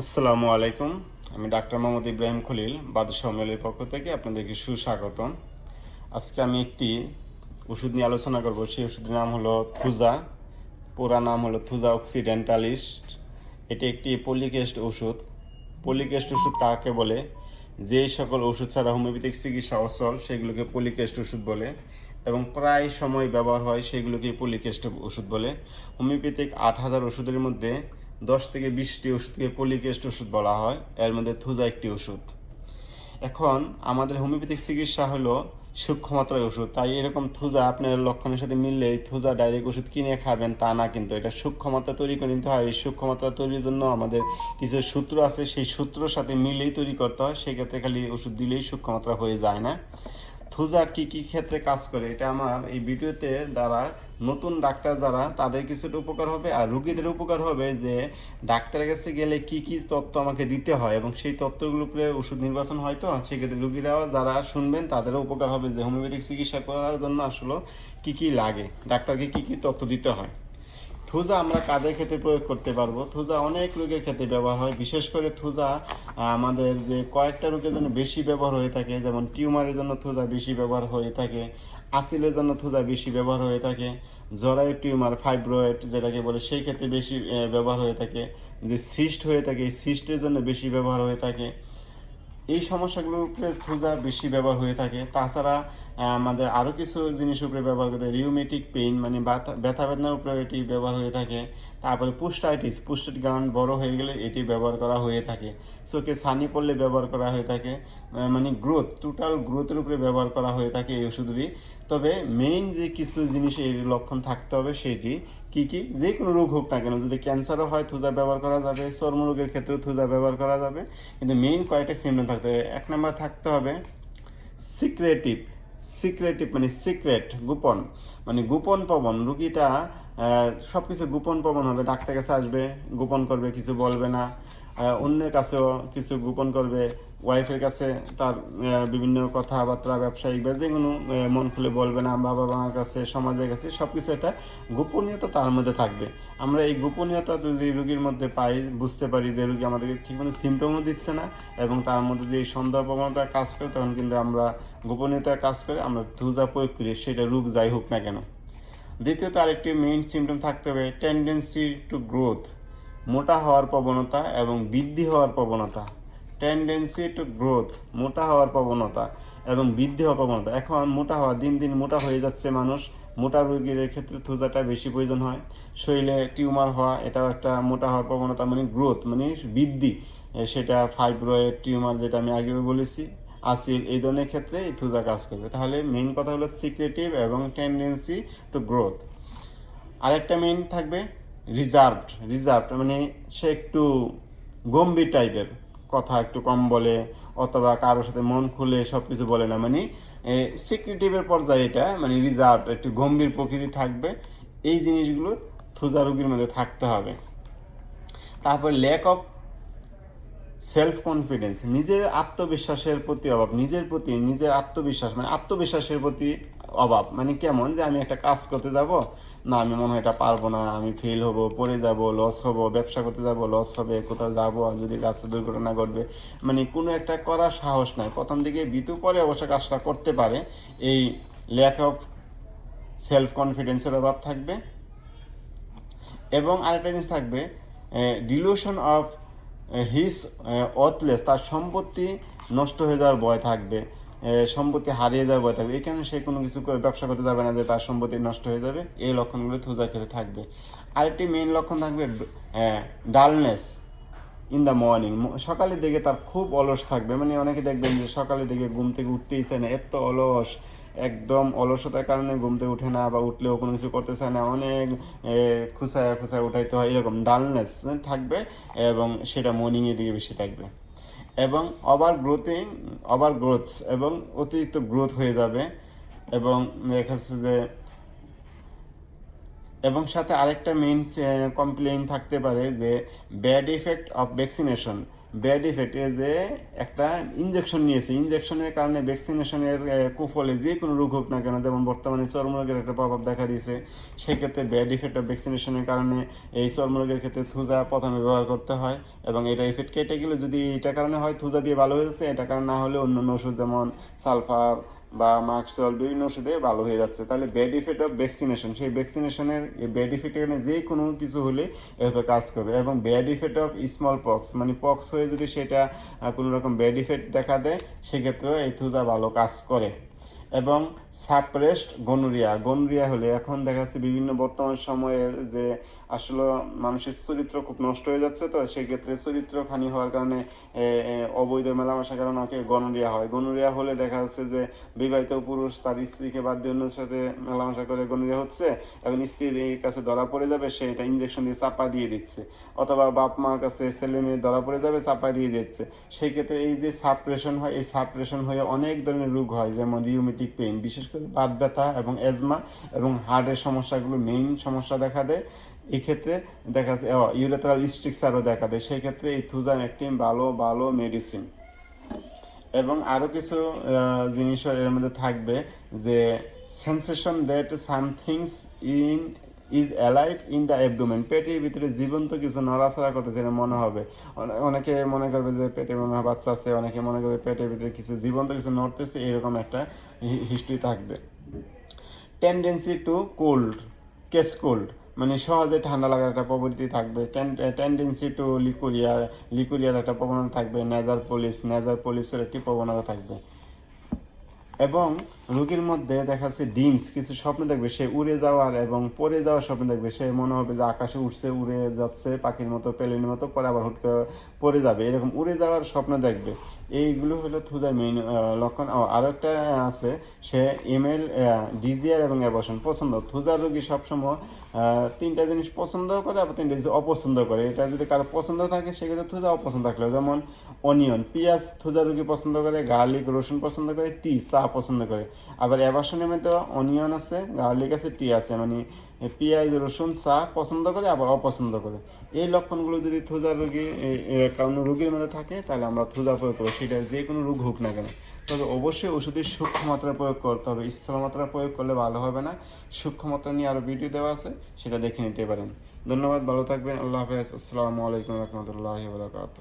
আসসালামু আলাইকুম। আমি ডাক্তার মোহাম্মদ ইব্রাহিম খলিল, বাদশাহ মেলের পক্ষ থেকে আপনাদেরকে সুস্বাগতম। আজকে আমি একটি ওষুধ নিয়ে আলোচনা করব। সেই ওষুধের নাম হলো থুজা। পুরা নাম হলো থুজা অক্সিডেন্টালিস্ট। এটি একটি পলিকেস্ট ওষুধ। পলিকেস্ট ওষুধ কাকে বলে? যেই সকল ওষুধ ছাড়া হোমিওপ্যাথিক চিকিৎসা অচল সেগুলোকে পলিকেস্ট ওষুধ বলে এবং প্রায় সময় ব্যবহার হয় সেগুলোকে পলিকেস্ট ওষুধ বলে। হোমিওপ্যাথিক আট হাজার ওষুধের মধ্যে দশ থেকে বিশটি ওষুধকে পলিকেস্ট ওষুধ বলা হয়, এর মধ্যে থুজা একটি ওষুধ। এখন আমাদের হোমিওপ্যাথিক চিকিৎসা হলো সূক্ষ্ম মাত্রার ওষুধ, তাই এরকম থুজা আপনার লক্ষণের সাথে মিললে এই থুজা ডাইরেক্ট ওষুধ কিনে খাবেন, তা না কিন্তু, এটা সূক্ষ্ম মাত্রা তৈরি করে নিতে হয়। এই সূক্ষ্ম মাত্রা তৈরির জন্য আমাদের কিছু সূত্র আছে, সেই সূত্রর সাথে মিলেই তৈরি করতে হয়, সেক্ষেত্রে খালি ওষুধ দিলেই সূক্ষ্ম মাত্রা হয়ে যায় না। থুজা কি কি ক্ষেত্রে কাজ করে, এটা আমার এই ভিডিওতে দ্বারা নতুন ডাক্তার যারা, তাদের কিছুটা উপকার হবে আর রুগীদের উপকার হবে যে ডাক্তারের কাছে গেলে কি কি তথ্য আমাকে দিতে হয় এবং সেই তথ্যগুলোর উপরে ওষুধ নির্বাচন হয় তো, সেক্ষেত্রে রুগীরাও যারা শুনবেন, তাদেরও উপকার হবে যে হোমিওপ্যাথিক চিকিৎসা করার জন্য আসলে কি কি লাগে, ডাক্তারকে কি কি তথ্য দিতে হয়। থুজা আমরা কাজের ক্ষেত্রে প্রয়োগ করতে পারব? থুজা অনেক রোগের ক্ষেত্রে ব্যবহার হয়। বিশেষ করে থুজা আমাদের যে কয়েকটা রোগের জন্য বেশি ব্যবহার হয়ে থাকে, যেমন টিউমারের জন্য থুজা বেশি ব্যবহার হয়ে থাকে আসিলের জন্য থুজা বেশি ব্যবহার হয়ে থাকে, জরায়ু টিউমার, ফাইব্রয়েড যেটাকে বলে, সেই ক্ষেত্রে বেশি ব্যবহার হয়ে থাকে, যে সিস্ট হয়ে থাকে, এই সিস্টের জন্য বেশি ব্যবহার হয়ে থাকে। এই সমস্যাগুলোর উপরে থুজা বেশি ব্যবহার হয়ে থাকে। তাছাড়া আমাদের আরও কিছু জিনিস উপরে ব্যবহার করতে রিউমেটিক পেইন মানে ব্যথা- বেদনার উপরে এটি ব্যবহার হয়ে থাকে। তারপরে পুস্টাইটিস পুস্টেড গ্রাউন্ড বড় হয়ে গেলে এটি ব্যবহার করা হয়ে থাকে। চোখে সানি পড়লে ব্যবহার করা হয়ে থাকে। মানে গ্রোথ টোটাল গ্রোথের উপরে ব্যবহার করা হয়ে থাকে এই ওষুধগুলি তবে মেইন যে কিছু জিনিস এর লক্ষণ থাকতে হবে সেটি কি কি? যে কোনো রোগ হোক না কেন, যদি ক্যান্সারও হয়, থুজা ব্যবহার করা যাবে। চর্মরোগের ক্ষেত্রেও থুজা ব্যবহার করা যাবে। কিন্তু মেইন কয়েকটা সিমটম থাকতে হবে। এক নম্বর থাকতে হবে সিক্রেটিভ সিক্রেটিভ মানে সিক্রেট, গোপন। মানে গোপন পবন রুগীটা সব কিছু গোপন পবন হবে। ডাক্তার কাছে আসবে, গোপন করবে, কিছু বলবে না। অন্যের কাছেও কিছু গোপন করবে ওয়াইফের কাছে তার বিভিন্ন কথাবার্তা, ব্যবসায়িক বা যে কোনো মন খুলে বলবে না বাবা মার কাছে, সমাজের কাছে সব কিছু একটা গোপনীয়তা তার মধ্যে থাকবে। আমরা এই গোপনীয়তা যদি রুগীর মধ্যে পাই, বুঝতে পারি যে রুগী আমাদেরকে ঠিকমতো সিমটমও দিচ্ছে না এবং তার মধ্যে যে সন্দেহ প্রবণতা কাজ করে, তখন কিন্তু আমরা গোপনীয়তা কাজ করে আমরা ধুজা প্রয়োগ করি, সেটা রোগ যাই হোক না কেন। দ্বিতীয়ত আরেকটি মেইন সিমটম থাকতে হবে টেন্ডেন্সি টু গ্রোথ মোটা হওয়ার প্রবণতা এবং বৃদ্ধি হওয়ার প্রবণতা। টেন্ডেন্সি টু গ্রোথ মোটা হওয়ার প্রবণতা এবং বৃদ্ধি হওয়ার প্রবণতা। এখন মোটা হওয়া, দিন দিন মোটা হয়ে যাচ্ছে মানুষ। মোটা রোগীদের ক্ষেত্রে থুজাটা বেশি প্রয়োজন হয়। শরীরে টিউমার হওয়া, এটাও একটা মোটা হওয়ার প্রবণতা মানে গ্রোথ মানে বৃদ্ধি। সেটা ফাইব্রয়েড টিউমার যেটা আমি আগেও বলেছি আসিল এই ধরনের ক্ষেত্রে এই থুজা কাজ করবে। তাহলে মেইন কথা হলো সিক্রেটিভ এবং টেন্ডেন্সি টু গ্রোথ আরেকটা মেইন থাকবে রিজার্ভড রিজার্ভড মানে সে একটু গম্ভীর টাইপের। কথা একটু কম বলে, অথবা কারোর সাথে মন খুলে সব কিছু বলে না। মানে সিক্রেটিভের পর্যায়ে এটা মানে রিজার্ভ একটু গম্ভীর প্রকৃতি থাকবে। এই জিনিসগুলো থুজা রোগীর মধ্যে থাকতে হবে। তারপর ল্যাক অফ সেলফ কনফিডেন্স নিজের আত্মবিশ্বাসের প্রতি অভাব, নিজের প্রতি, নিজের আত্মবিশ্বাস মানে আত্মবিশ্বাসের প্রতি অভাব। মানে কেমন যে আমি একটা কাজ করতে যাব, না, আমি মনে হয় এটা পারব না, আমি ফেল হব, পড়ে যাব লস হব, ব্যবসা করতে যাব লস হবে, কোথাও যাব, যদি রাস্তা দুর্ঘটনা ঘটবে। মানে কোনো একটা করার সাহস নাই। প্রথম দিকে বিতু পরে অবশ্য কাজটা করতে পারে। এই ল্যাক অফ সেলফ কনফিডেন্সের অভাব থাকবে। এবং আরেকটা জিনিস থাকবে ডিলুশন অফ হিস অথলেস তার সম্পত্তি নষ্ট হয়ে যাওয়ার ভয় থাকবে। সম্পত্তি হারিয়ে যাওয়ার ভয় থাকবে। এখানে সে কোনো কিছু ব্যবসা করতে যাবে না যে তার সম্পত্তি নষ্ট হয়ে যাবে। এই লক্ষণগুলো থুজার ক্ষেত্রে থাকবে। আরেকটি মেইন লক্ষণ থাকবে ডালনেস ইন দ্য মর্নিং সকালের দিকে তার খুব অলস থাকবে। মানে অনেকে দেখবেন যে সকালের দিকে ঘুম থেকে উঠতেই চায় না, এত অলস। একদম অলসতার কারণে ঘুম থেকে উঠে না বা উঠলেও কোনো কিছু করতে চায় না। অনেক খুসায় খুসায় উঠাইতে হয়। এরকম ডালনেস থাকবে এবং সেটা মর্নিংয়ের দিকে বেশি থাকবে। এবং ওভার গ্রোথিং, ওভার গ্রোথ এবং অতিরিক্ত গ্রোথ হয়ে যাবে এবং দেখা যাচ্ছে যে এবং সাথে আরেকটা মেইন কমপ্লেন থাকতে পারে যে bad effect of vaccination bad ইফেক্টে যে একটা ইনজেকশন নিয়েছে। ইনজেকশনের কারণে ভ্যাকসিনেশনের কুফলে যে কোনো রোগ হোক না কেন, যেমন বর্তমানে চর্মরোগের একটা প্রভাব দেখা দিয়েছে, সেক্ষেত্রে ব্যাড ইফেক্ট অফ ভ্যাকসিনেশনের কারণে এই চর্মরোগের ক্ষেত্রে থুজা প্রথমে ব্যবহার করতে হয় এবং এটা ইফেক্ট কেটে গেলে যদি এটা কারণে হয়, থুজা দিয়ে ভালো হয়ে যাচ্ছে এটা কারণে না হলে অন্য ওষুধ যেমন সালফার বা মাস্ক জল বিভিন্ন ওষুধে ভালো হয়ে যাচ্ছে। তাহলে ব্যাড ইফেক্ট অফ ভ্যাকসিনেশন সেই ভ্যাকসিনেশনের ব্যাড ইফেক্ট এখানে যে কোনো কিছু হলে এভাবে কাজ করবে এবং bad effect of small pox মানে পক্স হয়ে যদি সেটা কোনো রকম ব্যাড ইফেক্ট দেখা দেয়, সেক্ষেত্রেও এই থুজা ভালো কাজ করে। এবং সাপ্রেসড গনোরিয়া গনোরিয়া হলে এখন দেখা যাচ্ছে বিভিন্ন বর্তমান সময়ে যে আসলে মানুষের চরিত্র খুব নষ্ট হয়ে যাচ্ছে তো, সেক্ষেত্রে চরিত্র খানি হওয়ার কারণে অবৈধ মেলামেশার কারণে অনেকে গনোরিয়া হয়। গনোরিয়া হলে দেখা যাচ্ছে যে বিবাহিত পুরুষ তার স্ত্রীকে বাদ দিয়ে অন্যের সাথে মেলামেশা করে গনোরিয়া হচ্ছে এখন স্ত্রীর কাছে ধরা পড়ে যাবে, সে এটা ইঞ্জেকশন দিয়ে চাপা দিয়ে দিচ্ছে। অথবা বাপ মার কাছে ছেলে মেয়ে ধরা পড়ে যাবে, চাপা দিয়ে দিচ্ছে। সেই ক্ষেত্রে এই যে সাপ্রেশন হয়, এই সাপ্রেশন হয়ে অনেক ধরনের রোগ হয়, যেমন রিউমেটিক পেইন বিশেষ করে বাত ব্যথা এবং এজমা এবং হার্টের সমস্যাগুলো মেইন সমস্যা দেখা দেয়। এক্ষেত্রে ক্ষেত্রে দেখা যাচ্ছে ইউরেথ্রাল স্ট্রিকচারও দেখা দেয়। সেই ক্ষেত্রে এই থুজান একটি ভালো ভালো মেডিসিন এবং আরও কিছু জিনিসও এর মধ্যে থাকবে যে sensation that somethings in is alive in the abdomen পেটের ভিতরে জীবন্ত কিছু নড়াচড়া করতেছে এটা মনে হবে। অনেকে মনে করবে যে পেটে মনে হয় বাচ্চা আছে, অনেকে মনে করবে পেটের ভিতরে কিছু জীবন্ত কিছু নড়তেছে, এরকম একটা হিস্ট্রি থাকবে। Tendency to cold case cold মানে সহজে ঠান্ডা লাগার একটা প্রবৃত্তি থাকবে। টেন্ডেন্সি টু লিকুরিয়া লিকুরিয়ার একটা প্রবণতা থাকবে নেজার পলিপস নেজার পলিপসের একটি প্রবণতা থাকবে। এবং রোগীর মধ্যে দেখা যাচ্ছে ডিমস, কিছু স্বপ্ন দেখবে, সে উড়ে যাওয়ার এবং পড়ে যাওয়ার স্বপ্ন দেখবে। সে মনে হবে যে আকাশে উঠছে উড়ে যাচ্ছে, পাখির মতো, প্লেনের মতো, পরে আবার হুট করে পড়ে যাবে। এরকম উড়ে যাওয়ার স্বপ্ন দেখবে। এইগুলো হলো থুজার মেইন লক্ষণ। আরও একটা আছে, সে ইমেল ডিজিআর এবং অ্যাবর্শন পছন্দ। থুজার রোগী সবসময় তিনটা জিনিস পছন্দ করে আবার তিনটা জিনিস অপছন্দ করে। এটা যদি কারও পছন্দ থাকে, সেক্ষেত্রে থুজা অপছন্দ থাকলে যেমন অনিয়ন পেঁয়াজ থুজা রোগী পছন্দ করে গার্লিক রসুন পছন্দ করে টি চা পছন্দ করে। আবার অ্যাবাসনের মধ্যে অনিয়ন আছে গার্লিক আছে টি আছে। মানে পেঁয়াজ, রসুন, চা পছন্দ করে, আবার অপছন্দ করে। এই লক্ষণগুলো যদি থুজা রোগী কারণ রোগীর মধ্যে থাকে, তাহলে আমরা থুজা প্রয়োগ সেটা যে কোনো রোগ হোক না কেন। তবে অবশ্যই ওষুধের সূক্ষ্ম মাত্রা প্রয়োগ করতে হবে। স্থল মাত্রা প্রয়োগ করলে ভালো হবে না। সূক্ষ্ম মাত্রা নিয়ে আরও ভিডিও দেওয়া আছে, সেটা দেখে নিতে পারেন। ধন্যবাদ, ভালো থাকবেন। আল্লাহ হাফেজ। আসসালামু আলাইকুম রহমতুল্লাহ বরকাত